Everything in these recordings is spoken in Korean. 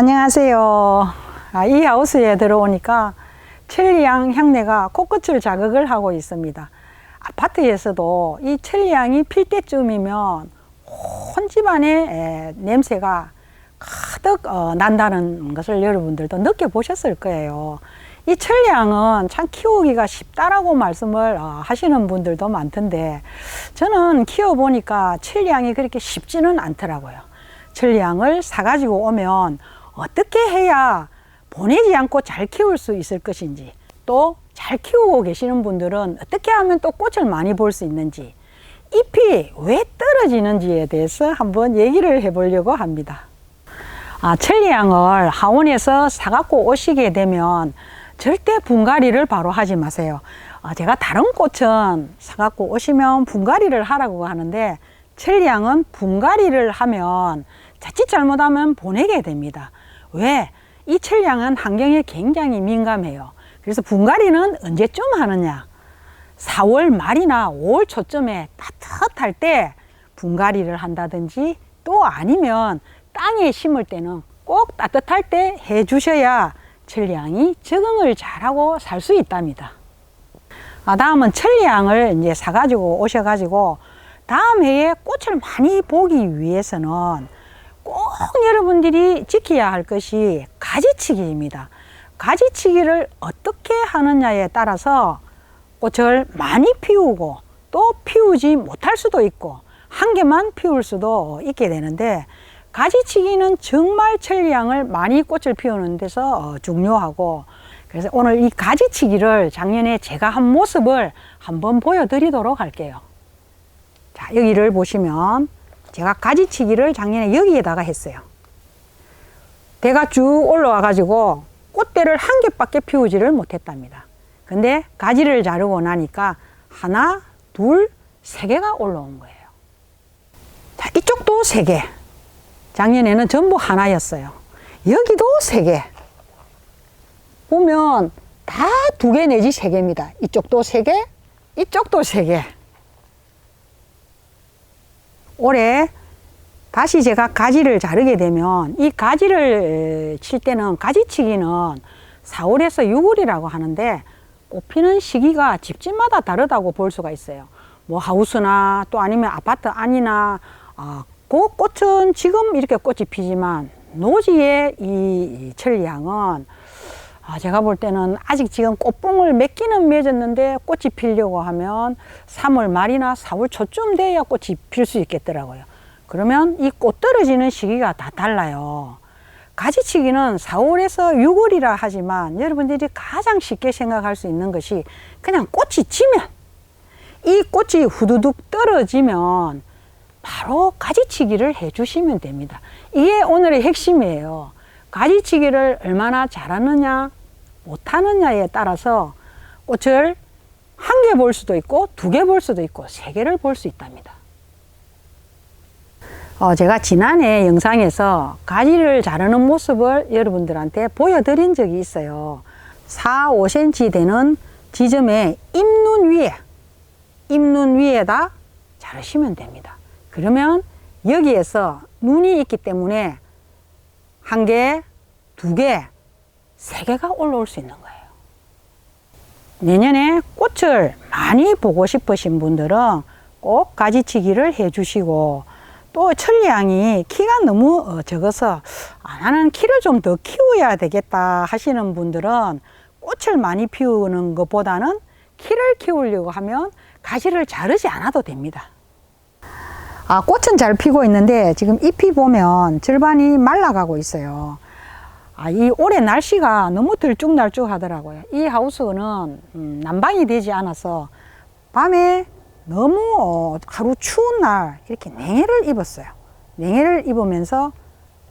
안녕하세요. 아, 이 하우스에 들어오니까 천리향 향내가 코끝을 자극을 하고 있습니다. 아파트에서도 이 천리향이 필 때쯤이면 온 집안에 에, 냄새가 가득 어, 난다는 것을 여러분들도 느껴보셨을 거예요. 이 천리향은 참 키우기가 쉽다라고 말씀을 어, 하시는 분들도 많던데 저는 키워보니까 천리향이 그렇게 쉽지는 않더라고요. 천리향을 사가지고 오면 어떻게 해야 보내지 않고 잘 키울 수 있을 것인지 또 잘 키우고 계시는 분들은 어떻게 하면 또 꽃을 많이 볼 수 있는지 잎이 왜 떨어지는지에 대해서 한번 얘기를 해보려고 합니다. 아, 천리향을 하원에서 사갖고 오시게 되면 절대 분갈이를 바로 하지 마세요. 어, 제가 다른 꽃은 사갖고 오시면 분갈이를 하라고 하는데 천리향은 분갈이를 하면 자칫 잘못하면 보내게 됩니다. 왜? 이 천리향은 환경에 굉장히 민감해요. 그래서 분갈이는 언제쯤 하느냐? 4월 말이나 5월 초쯤에 따뜻할 때 분갈이를 한다든지 또 아니면 땅에 심을 때는 꼭 따뜻할 때 해주셔야 천리향이 적응을 잘하고 살 수 있답니다. 아, 다음은 천리향을 이제 사가지고 오셔가지고 다음 해에 꽃을 많이 보기 위해서는 꼭 여러분들이 지켜야 할 것이 가지치기입니다. 가지치기를 어떻게 하느냐에 따라서 꽃을 많이 피우고 또 피우지 못할 수도 있고 한 개만 피울 수도 있게 되는데 가지치기는 정말 천리향을 많이 꽃을 피우는 데서 어, 중요하고 그래서 오늘 이 가지치기를 작년에 제가 한 모습을 한번 보여드리도록 할게요. 자, 여기를 보시면 제가 가지치기를 작년에 여기에다가 했어요. 대가 쭉 올라와 가지고 꽃대를 한 개밖에 피우지를 못했답니다. 근데 가지를 자르고 나니까 하나, 둘, 세 개가 올라온 거예요. 자, 이쪽도 세 개. 작년에는 전부 하나였어요. 여기도 세 개. 보면 다 두 개 내지 세 개입니다. 이쪽도 세 개, 이쪽도 세 개. 올해 다시 제가 가지를 자르게 되면 이 가지를 칠 때는 가지치기는 4월에서 6월이라고 하는데 꽃피는 시기가 집집마다 다르다고 볼 수가 있어요. 뭐 하우스나 또 아니면 아파트 안이나 아, 그 꽃은 지금 이렇게 꽃이 피지만 노지의 이 천리향은 아, 제가 볼 때는 아직 지금 꽃봉을 몇 개는 맺었는데 꽃이 피려고 하면 3월 말이나 4월 초쯤 돼야 꽃이 필 수 있겠더라고요. 그러면 이 꽃 떨어지는 시기가 다 달라요. 가지치기는 4월에서 6월이라 하지만 여러분들이 가장 쉽게 생각할 수 있는 것이 그냥 꽃이 지면 이 꽃이 후두둑 떨어지면 바로 가지치기를 해 주시면 됩니다. 이게 오늘의 핵심이에요. 가지치기를 얼마나 잘하느냐, 못하느냐에 따라서 꽃을 한 개 볼 수도 있고, 두 개 볼 수도 있고, 세 개를 볼 수 있답니다. 어, 제가 지난해 영상에서 가지를 자르는 모습을 여러분들한테 보여드린 적이 있어요. 4, 5cm 되는 지점에 잎눈 위에, 잎눈 위에다 자르시면 됩니다. 그러면 여기에서 눈이 있기 때문에 한 개, 두 개, 세 개가 올라올 수 있는 거예요. 내년에 꽃을 많이 보고 싶으신 분들은 꼭 가지치기를 해 주시고 또 천리향이 키가 너무 어, 적어서 아, 나는 키를 좀 더 키워야 되겠다 하시는 분들은 꽃을 많이 피우는 것보다는 키를 키우려고 하면 가지를 자르지 않아도 됩니다. 아, 꽃은 잘 피고 있는데 지금 잎이 보면 절반이 말라가고 있어요. 아, 이 올해 날씨가 너무 들쭉날쭉 하더라고요. 이 하우스는 음, 난방이 되지 않아서 밤에 너무 어, 하루 추운 날 이렇게 냉해를 입었어요. 냉해를 입으면서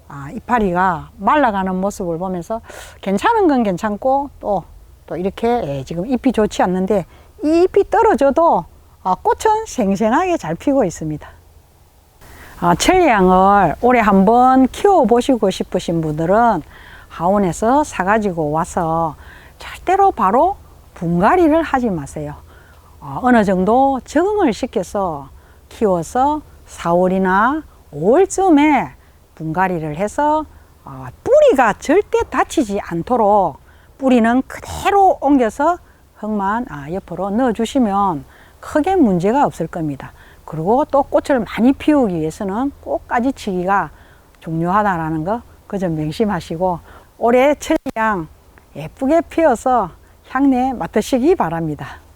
아, 이파리가 말라가는 모습을 보면서 괜찮은 건 괜찮고 또, 또 이렇게 예, 지금 잎이 좋지 않는데 이 잎이 떨어져도 아, 꽃은 생생하게 잘 피고 있습니다. 아, 천리향을 올해 한번 키워보시고 싶으신 분들은 하원에서 사가지고 와서 절대로 바로 분갈이를 하지 마세요. 어, 어느 정도 적응을 시켜서 키워서 4월이나 5월쯤에 분갈이를 해서 어, 뿌리 뿌리가 절대 다치지 않도록 뿌리는 그대로 옮겨서 흙만 아, 옆으로 넣어주시면 크게 문제가 없을 겁니다. 그리고 또 꽃을 많이 피우기 위해서는 꽃가지 치기가 중요하다라는 거 그 점 명심하시고 올해 천리향 예쁘게 피어서 향내 맡으시기 바랍니다.